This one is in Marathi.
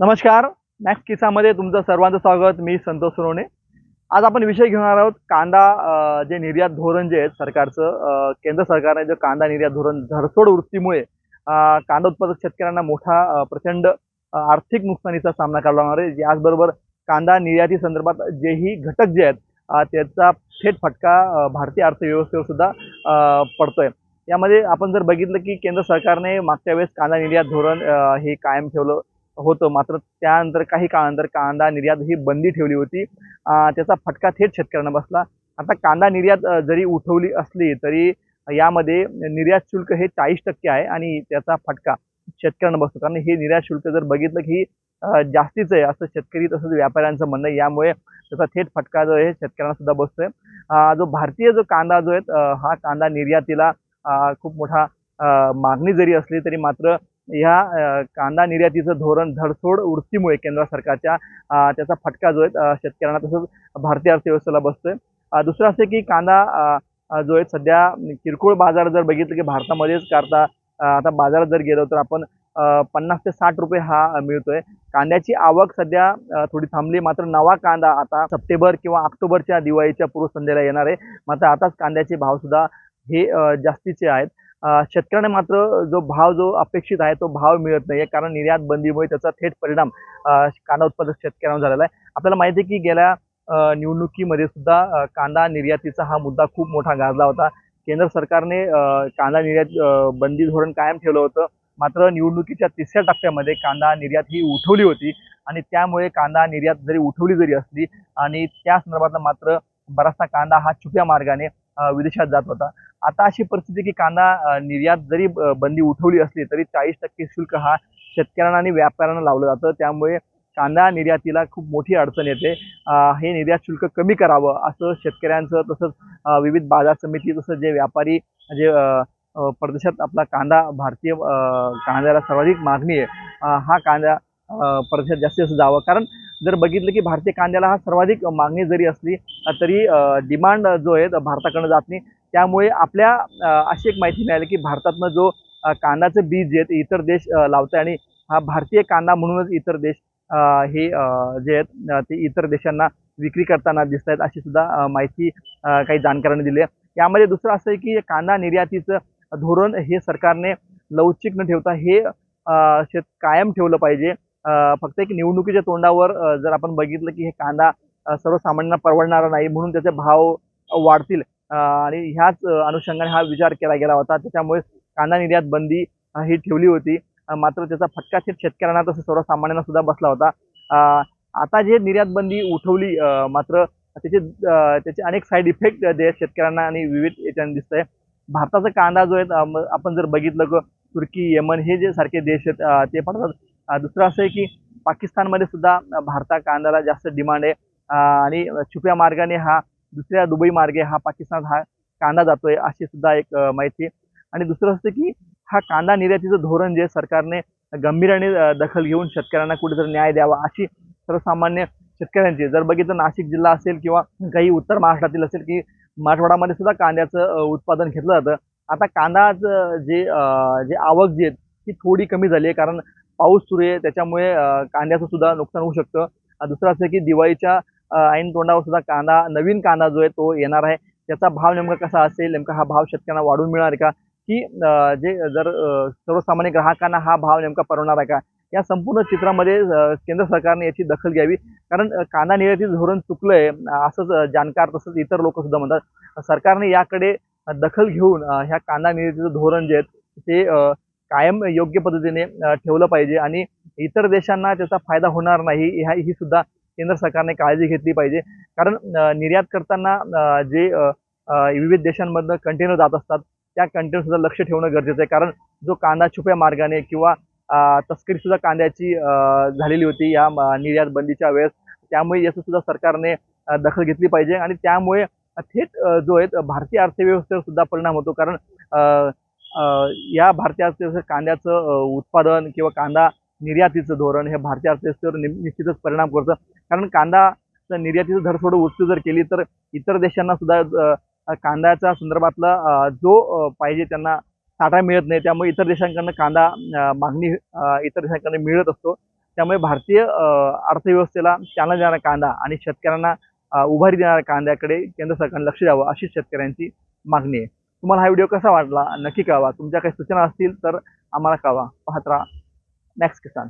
नमस्कार. मॅक्स किसामध्ये तुमचं सर्वांचं स्वागत. मी संतोष सोनवणे. आज आपण विषय घेणार आहोत कांदा जे निर्यात धोरण जे आहे सरकारचं केंद्र सरकारने जे कांदा निर्यात धोरण धरसोड वृत्तीमुळे कांदा उत्पादक शेतकऱ्यांना मोठा प्रचंड आर्थिक नुकसानीचा सामना करावा लागणार आहे. याचबरोबर कांदा निर्याती संदर्भात जेही घटक जे आहेत त्याचा थेट फटका भारतीय अर्थव्यवस्थेवर सुद्धा पडतोय. यामध्ये आपण जर बघितलं की केंद्र सरकारने मागच्या वेळेस कांदा निर्यात धोरण हे कायम ठेवलं. होतं. मात्र त्यानंतर काही काळानंतर कांदा निर्यात ही बंदी ठेवली होती. त्याचा फटका थेट शेतकऱ्यांना बसला. आता कांदा निर्यात जरी उठवली असली तरी यामध्ये निर्यात शुल्क हे चाळीस टक्के आहे आणि त्याचा फटका शेतकऱ्यांना बसतो. कारण हे निर्यात शुल्क जर बघितलं की जास्तीच आहे असं शेतकरी तसंच व्यापाऱ्यांचं म्हणणं आहे. यामुळे त्याचा थेट फटका जो आहे शेतकऱ्यांना सुद्धा बसतोय. जो भारतीय जो कांदा जो आहे हा कांदा निर्यातीला खूप मोठा मागणी जरी असली तरी मात्र ह्या कांदा निर्यातीचं धोरण धडसोड वृत्तीमुळे केंद्र सरकारच्या त्याचा फटका जो आहे शेतकऱ्यांना तसंच भारतीय अर्थव्यवस्थेला बसतोय. दुसरं असं की कांदा जो आहे सध्या किरकोळ बाजार जर बघितलं की भारतामध्येच करता आता बाजारात जर गेलो तर आपण पन्नास ते साठ रुपये हा मिळतोय. कांद्याची आवक सध्या थोडी थांबली मात्र नवा कांदा आता सप्टेंबर किंवा ऑक्टोबरच्या दिवाळीच्या पूर्वसंध्येला येणार आहे. मात्र आताच कांद्याचे भावसुद्धा हे जास्तीचे आहेत. शेतकऱ्यांना मात्र जो भाव जो अपेक्षित आहे तो भाव मिळत नाही. कारण निर्यात बंदीमुळे त्याचा थेट परिणाम कांदा उत्पादक शेतकऱ्यांवर झालेला आहे. आपल्याला माहिती आहे की गेल्या निवडणुकीमध्ये सुद्धा कांदा निर्यातीचा हा मुद्दा खूप मोठा गाजला होता. केंद्र सरकारने कांदा निर्यात बंदी धोरण कायम ठेवलं होतं. मात्र निवडणुकीच्या तिसऱ्या टप्प्यामध्ये कांदा निर्यात ही उठवली होती आणि त्यामुळे कांदा निर्यात जरी उठवली जरी असली आणि त्या संदर्भातला मात्र बराचसा कांदा हा छुप्या मार्गाने विदेशात जात होता. आता अशी परिस्थिती की कांदा निर्यात जरी बंदी उठवली असली तरी चाळीस टक्के शुल्क हा शेतकऱ्यांना आणि व्यापाऱ्यांना लावलं जातं. त्यामुळे कांदा निर्यातीला खूप मोठी अडचण येते. हे निर्यात शुल्क कमी करावं असं शेतकऱ्यांचं तसंच विविध बाजार समिती तसंच जे व्यापारी जे परदेशात आपला कांदा भारतीय कांद्याला सर्वाधिक मागणी आहे. हा कांदा परदेशात जास्तीत जास्त जावं. कारण जर बघितलं की भारतीय कांद्याला हा सर्वाधिक मागणी जरी असली तरी डिमांड जो आहे भारताकडनं जात नाही. त्यामुळे आपल्या अशी एक माहिती मिळाली की भारतातनं जो कांदाचं कांद्याचं बीज जे आहे इतर देश लावते आणि हा भारतीय कांदा म्हणूनच इतर देश हे जे आहेत ते इतर देशांना विक्री करताना दिसत आहेत अशी सुद्धा माहिती काही जाणकारांनी दिली आहे. यामध्ये दुसरं असं आहे की कांदा निर्यातीचं धोरण हे सरकारने लवचिक न ठेवता हे शेत कायम ठेवलं पाहिजे. फक्त एक निवडणुकीच्या तोंडावर जर आपण बघितलं की हे कांदा सर्वसामान्यांना परवडणारा नाही म्हणून त्याचे भाव वाढतील. आणि ह्याच अनुषंगाने हा विचार केला गेला होता. त्याच्यामुळे कांदा निर्यात बंदी ही ठेवली होती. मात्र त्याचा फटका थेट शेतकऱ्यांना तसं सर्वसामान्यांना सुद्धा बसला होता. आता जे निर्यात बंदी उठवली मात्र त्याचे त्याचे अनेक साईड इफेक्ट जे शेतकऱ्यांना आणि विविध याच्याने दिसत आहे भारताचा कांदा जो आहे आपण जर बघितलं तुर्की यमन हे जे सारखे देश आहेत ते पण दुसरं असं आहे की पाकिस्तानमध्ये सुद्धा भारता कांद्याला जास्त डिमांड आहे. आणि छुप्या मार्गाने हा दुसऱ्या दुबई मार्गे हा पाकिस्तान हा कांदा जातोय अशी सुद्धा एक माहिती. आहे. आणि दुसरं असतं की हा कांदा निर्यातीचं धोरण जे सरकारने गंभीराने दखल घेऊन शेतकऱ्यांना कुठेतरी न्याय द्यावा अशी सर्वसामान्य शेतकऱ्यांची. जर बघितलं नाशिक जिल्हा असेल किंवा काही उत्तर महाराष्ट्रातील असेल की मराठवाड्यामध्ये सुद्धा कांद्याचं उत्पादन घेतलं जातं. आता कांदाचं जे जे आवक जी आहे ती थोडी कमी झाली आहे. कारण पाऊस सुरू आहे. त्याच्यामुळे कांद्याचं सुद्धा नुकसान होऊ शकतं. दुसरं असं की दिवाळीच्या ऐन तोंडावर सुद्धा कांदा नवीन कांदा जो आहे तो येणार आहे. त्याचा भाव नेमका कसा असेल? नेमका हा भाव शेतकऱ्यांना वाढून मिळणार का? की जे जर सर्वसामान्य ग्राहकांना हा भाव नेमका परवणार आहे का? या संपूर्ण चित्रामध्ये केंद्र सरकारने याची दखल घ्यावी. कारण कांदा निर्यातीचं धोरण चुकलं आहे असंच जाणकार तसंच इतर लोक सुद्धा म्हणतात. सरकारने याकडे दखल घेऊन ह्या कांदा निर्यातीचं धोरण जे आहे ते कायम योग्य पद्धतीने ठेवलं पाहिजे आणि इतर देशांना त्याचा फायदा होणार नाही ह्या ही सुद्धा केंद्र सरकारने काळजी घेतली पाहिजे. कारण निर्यात करताना जे विविध देशांमधनं कंटेनर जात असतात त्या कंटेनर सुद्धा लक्ष ठेवणं गरजेचं आहे. कारण जो कांदा छुप्या मार्गाने किंवा तस्करीसुद्धा तस्करी सुद्धा कांद्याची झालेली होती या निर्यात बंदीच्या वेळेस त्यामुळे याचं सुद्धा सरकारने दखल घेतली पाहिजे आणि त्यामुळे थेट जो आहे भारतीय अर्थव्यवस्थेवर सुद्धा परिणाम होतो. कारण या भारतीय अर्थव्यवस्थेत कांद्याचं उत्पादन किंवा कांदा निर्यातीचं धोरण हे भारतीय अर्थव्यवस्थेवर नि- निश्चितच परिणाम करतं. कारण कांदा निर्यातीचं धर थोडं उच्च जर केली तर इतर देशांना सुद्धा कांद्याच्या संदर्भातला जो पाहिजे त्यांना साठा मिळत नाही. त्यामुळे इतर देशांकडनं कांदा मागणी इतर देशांकडनं मिळत असतो. त्यामुळे भारतीय अर्थव्यवस्थेला चालना देणारा कांदा आणि शेतकऱ्यांना उभारी देणाऱ्या कांद्याकडे केंद्र सरकारने लक्ष द्यावं अशी शेतकऱ्यांची मागणी आहे. तुम्हाला हा व्हिडिओ कसा वाटला? नक्की कळवा. तुमच्या काही सूचना असतील तर आम्हाला कळवा. पाहत राहा. नेक्स्ट किसान